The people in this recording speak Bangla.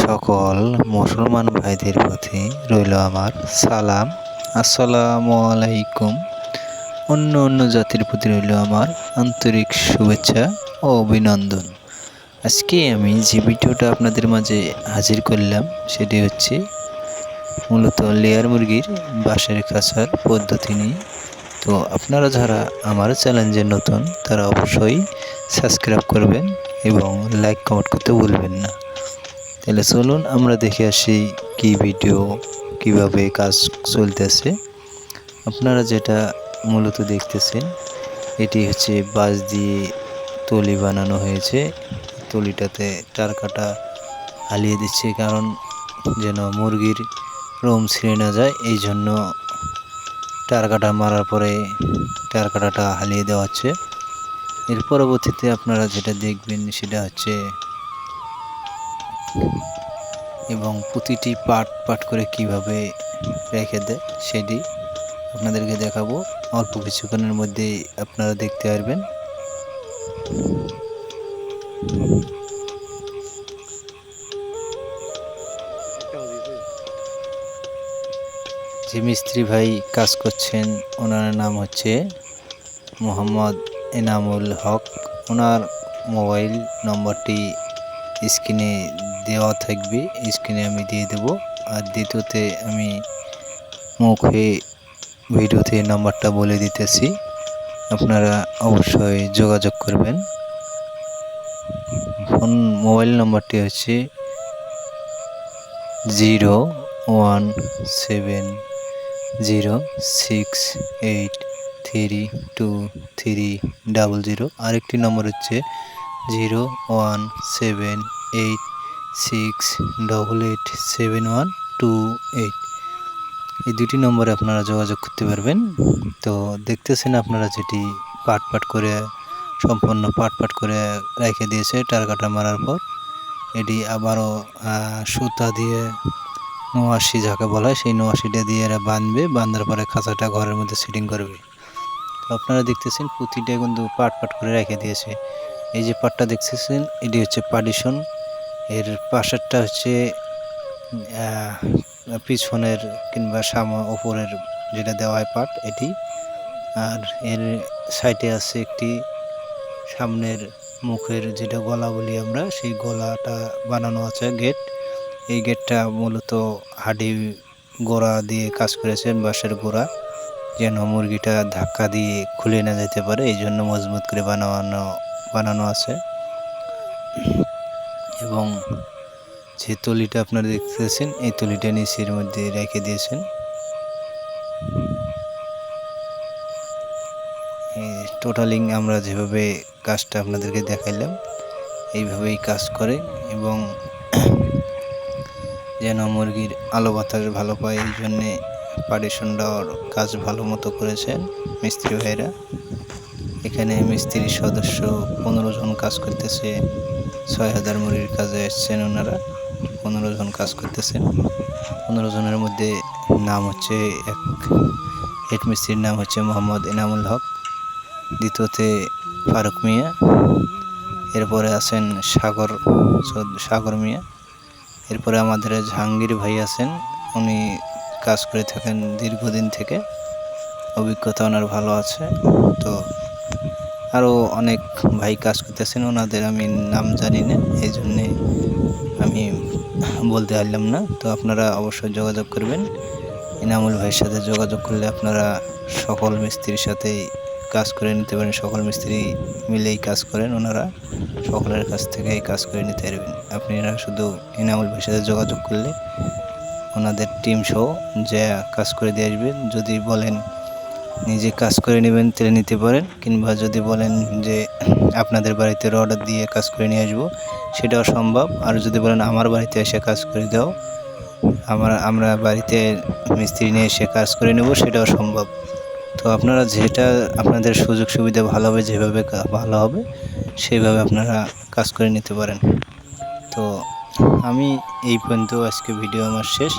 সকল মুসলমান ভাইদের প্রতি রইল আমার সালাম। আসসালামু আলাইকুম। অন্য অন্য জাতির প্রতি রইল আমার আন্তরিক শুভেচ্ছা ও অভিনন্দন। আজকে আমি যে ভিডিওটা আপনাদের মাঝে হাজির করলাম, সেটি হচ্ছে মূলত লেয়ার মুরগির বাঁশের খাঁচার পদ্ধতি নিয়ে। তো আপনারা যারা আমার চ্যালেঞ্জে নতুন, তারা অবশ্যই সাবস্ক্রাইব করবেন এবং লাইক কমেন্ট করতে ভুলবেন না। তাহলে চলুন আমরা দেখে আসি কি ভিডিও কীভাবে কাজ চলতেছে। আপনারা যেটা মূলত দেখতেছেন, এটি হচ্ছে বাঁশ দিয়ে তলি বানানো হয়েছে। তলিটাতে টারকাটা হালিয়ে দিচ্ছে কারণ যেন মুরগির রোম ছিঁড়ে না যায়, এই জন্য টারকাটা মারার পরে টারকাটাটা হালিয়ে দেওয়া হচ্ছে। এর পরবর্তীতে আপনারা যেটা দেখবেন সেটা হচ্ছে এবং প্রতিটি পার্ট পার্ট করে কীভাবে রেখে দেয় সেটি আপনাদেরকে দেখাবো। অল্প কিছুক্ষণের মধ্যেই আপনারা দেখতে পারবেন। যে মিস্ত্রি ভাই কাজ করছেন, ওনার নাম হচ্ছে মোহাম্মদ এনামুল হক। ওনার মোবাইল নম্বরটি স্ক্রিনে দেওয়া থাকবে স্ক্রিনে আমি দিয়ে দেব। আর দ্বিতীয়তে আমি মুখে ভিডিওতে নাম্বারটা বলে দিতেছি। আপনারা অবশ্যই যোগাযোগ করবেন। ফোন, মোবাইল নম্বরটি হচ্ছে zero one seven zero six eight three two three double zero. আরেকটি নম্বর হচ্ছে zero one seven eight six double eight seven one two eight এই দুটি নম্বরে আপনারা যোগাযোগ করতে পারবেন। তো দেখতেছেন আপনারা যেটি পাট পাট করে, সম্পূর্ণ পাট পাট করে রেখে দিয়েছে টারকাটা মারার পর। এটি আবারও সুতা দিয়ে নোয়াশি যাকে বলা হয় সেই নোয়াশিটা দিয়ে এরা বাঁধবে, বাঁধার পরে খাঁচাটা ঘরের মধ্যে সেটিং করবে। তো আপনারা দেখতেছেন প্রতিটা কিন্তু পাট পাট করে রেখে দিয়েছে। এই যে পাটটা দেখতেছেন, এটি হচ্ছে পার্টিশন এর পাশেরটা হচ্ছে পিছনের কিংবা সাম, ওপরের যেটা দেওয়া হয় পাট, এটি। আর এর সাইডে আছে একটি সামনের মুখের যেটা গলা বলি আমরা, সেই গলাটা বানানো আছে গেট। এই গেটটা মূলত হাডি গোড়া দিয়ে কাজ করেছেন, বাঁশের গোড়া, যেন মুরগিটা ধাক্কা দিয়ে খুলে না যেতে পারে, এই জন্য মজবুত করে বানানো বানানো আছে। এবং যে তলিটা আপনারা দেখতেছেন, এই তলিটা নিচের মধ্যে রেখে দিয়েছেন। টোটালিং আমরা যেভাবে কাজটা আপনাদেরকে দেখাইলাম, এইভাবেই কাজ করে এবং যেন মুরগির আলো বাতাস ভালো পায়, এই জন্যে পার্টিশন দেওয়ার কাজ ভালো মতো করেছেন মিস্ত্রি ভাইরা এখানে মিস্ত্রির সদস্য পনেরো জন কাজ করতেছে। ছয় হাজার মুরগির কাজে এসছেন ওনারা। পনেরো জন কাজ করতেছেন। পনেরো জনের মধ্যে নাম হচ্ছে এক হেড মিস্ত্রির নাম হচ্ছে মোহাম্মদ এনামুল হক, দ্বিতীয়তে ফারুক মিয়া, এরপরে আছেন সাগর সাগর মিয়া, এরপরে আমাদের জাহাঙ্গীর ভাই আছেন। উনি কাজ করে থাকেন দীর্ঘদিন থেকে। অভিজ্ঞতা ওনার ভালো আছে। তো আরও অনেক ভাই কাজ করতেছেন, ওনাদের আমি নাম জানি না এই জন্যে আমি বলতে পারলাম না। তো আপনারা অবশ্যই যোগাযোগ করবেন। ইনামুল ভাইয়ের সাথে যোগাযোগ করলে আপনারা সকল মিস্ত্রির সাথেই কাজ করে নিতে পারেন, সকল মিস্ত্রি মিলেই কাজ করেন, ওনারা সকলের কাছ থেকেই কাজ করে নিতে পারবেন। আপনারা শুধু ইনামুল ভাইয়ের সাথে যোগাযোগ করলে ওনাদের টিম সহ যা কাজ করে দিয়ে আসবেন। যদি বলেন নিজে কাজ করে নেবেন তাহলে নিতে পারেন কিংবা যদি বলেন যে আপনাদের বাড়িতে অর্ডার দিয়ে কাজ করে নিয়ে আসব, সেটাও সম্ভব। আর যদি বলেন আমার বাড়িতে এসে কাজ করে দাও, আমার, আমরা বাড়িতে মিস্ত্রি নিয়ে এসে কাজ করে নেব, সেটাও সম্ভব। তো আপনারা যেটা আপনাদের সুযোগ সুবিধা ভালো হবে, যেভাবে ভালো হবে সেইভাবে আপনারা কাজ করে নিতে পারেন। তো আমি এই পর্যন্ত আজকে ভিডিও আমার শেষ।